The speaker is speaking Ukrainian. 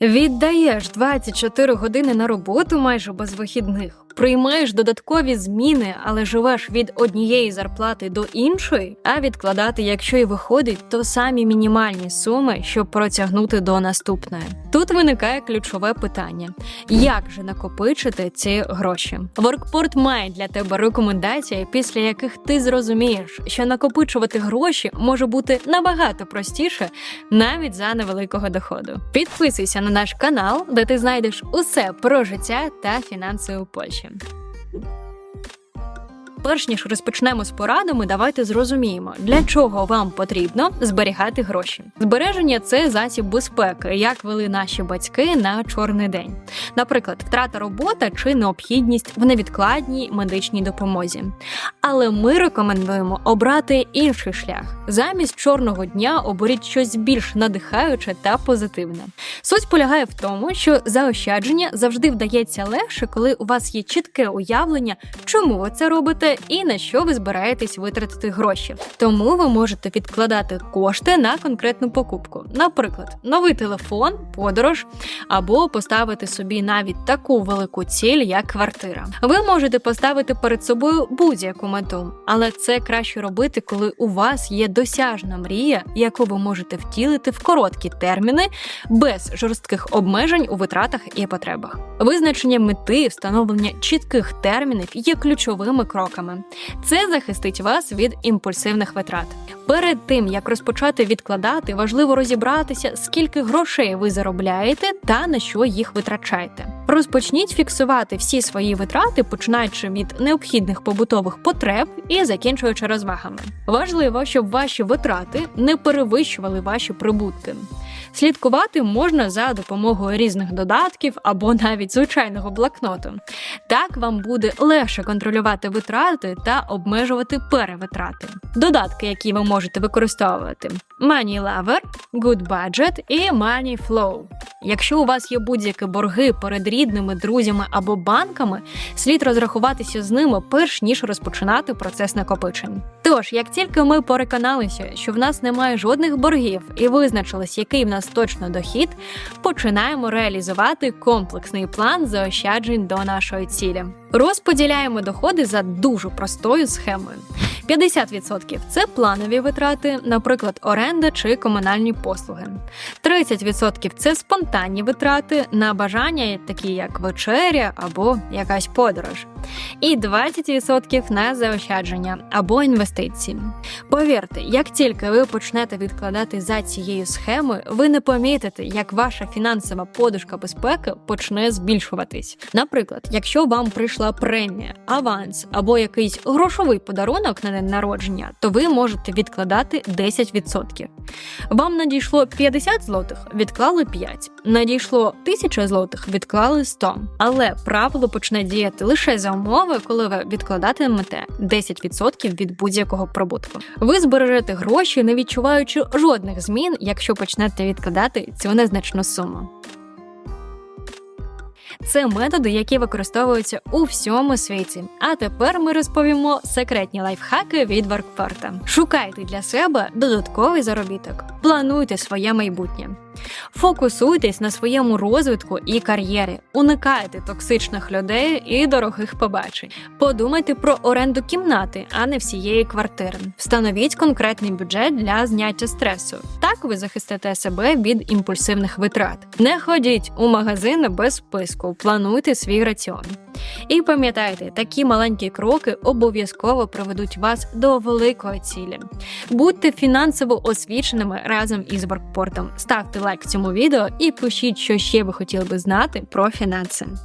Віддаєш 24 години на роботу майже без вихідних, приймаєш додаткові зміни, але живеш від однієї зарплати до іншої, а відкладати, якщо і виходить, то самі мінімальні суми, щоб протягнути до наступної. Тут виникає ключове питання: як же накопичити ці гроші? Воркпорт має для тебе рекомендації, після яких ти зрозумієш, що накопичувати гроші може бути набагато простіше, навіть за невеликого доходу. Підписуйся на наш канал, де ти знайдеш усе про життя та фінанси у Польщі. American. Перш ніж розпочнемо з порадами, давайте зрозуміємо, для чого вам потрібно зберігати гроші. Збереження це засіб безпеки, як вели наші батьки на чорний день. Наприклад, втрата роботи чи необхідність в невідкладній медичній допомозі. Але ми рекомендуємо обрати інший шлях. Замість чорного дня оберіть щось більш надихаюче та позитивне. Суть полягає в тому, що заощадження завжди вдається легше, коли у вас є чітке уявлення, чому ви це робите і на що ви збираєтесь витратити гроші. Тому ви можете відкладати кошти на конкретну покупку, наприклад, новий телефон, подорож або поставити собі навіть таку велику ціль, як квартира. Ви можете поставити перед собою будь-яку мету, але це краще робити, коли у вас є досяжна мрія, яку ви можете втілити в короткі терміни без жорстких обмежень у витратах і потребах. Визначення мети, встановлення чітких термінів є ключовими кроками. Це захистить вас від імпульсивних витрат. Перед тим як розпочати відкладати, важливо розібратися, скільки грошей ви заробляєте та на що їх витрачаєте. Розпочніть фіксувати всі свої витрати, починаючи від необхідних побутових потреб і закінчуючи розвагами. Важливо, щоб ваші витрати не перевищували ваші прибутки. Слідкувати можна за допомогою різних додатків або навіть звичайного блокноту. Так вам буде легше контролювати витрати та обмежувати перевитрати. Додатки, які ви можете використовувати: Money Lover, Good Budget і Money Flow. Якщо у вас є будь-які борги перед рідними, друзями або банками, слід розрахуватися з ними перш ніж розпочинати процес накопичень. Тож, як тільки ми переконалися, що в нас немає жодних боргів і визначилось, який в нас точно дохід, починаємо реалізувати комплексний план заощаджень до нашої цілі. Розподіляємо доходи за дуже простою схемою. 50% – це планові витрати, наприклад, оренда чи комунальні послуги. 30% – це спонтанні витрати на бажання, такі як вечеря або якась подорож. І 20% на заощадження або інвестиції. Повірте, як тільки ви почнете відкладати за цією схемою, ви не помітите, як ваша фінансова подушка безпеки почне збільшуватись. Наприклад, якщо вам прийшла премія, аванс або якийсь грошовий подарунок на день народження, то ви можете відкладати 10%. Вам надійшло 50 злотих, відклали 5. Надійшло 1000 злотих, відклали 100. Але правило почне діяти лише за умови, коли ви відкладатимете 10% від будь-якого прибутку. Ви збережете гроші, не відчуваючи жодних змін, якщо почнете відкладати цю незначну суму. Це методи, які використовуються у всьому світі. А тепер ми розповімо секретні лайфхаки від Воркпорта. Шукайте для себе додатковий заробіток, плануйте своє майбутнє. Фокусуйтесь на своєму розвитку і кар'єрі, уникайте токсичних людей і дорогих побачень. Подумайте про оренду кімнати, а не всієї квартири. Встановіть конкретний бюджет для зняття стресу. Так ви захистите себе від імпульсивних витрат. Не ходіть у магазини без списку, плануйте свій раціон. І пам'ятайте, такі маленькі кроки обов'язково приведуть вас до великої цілі. Будьте фінансово освіченими разом із Воркпортом. Ставте лайк цьому відео і пишіть, що ще ви хотіли би знати про фінанси.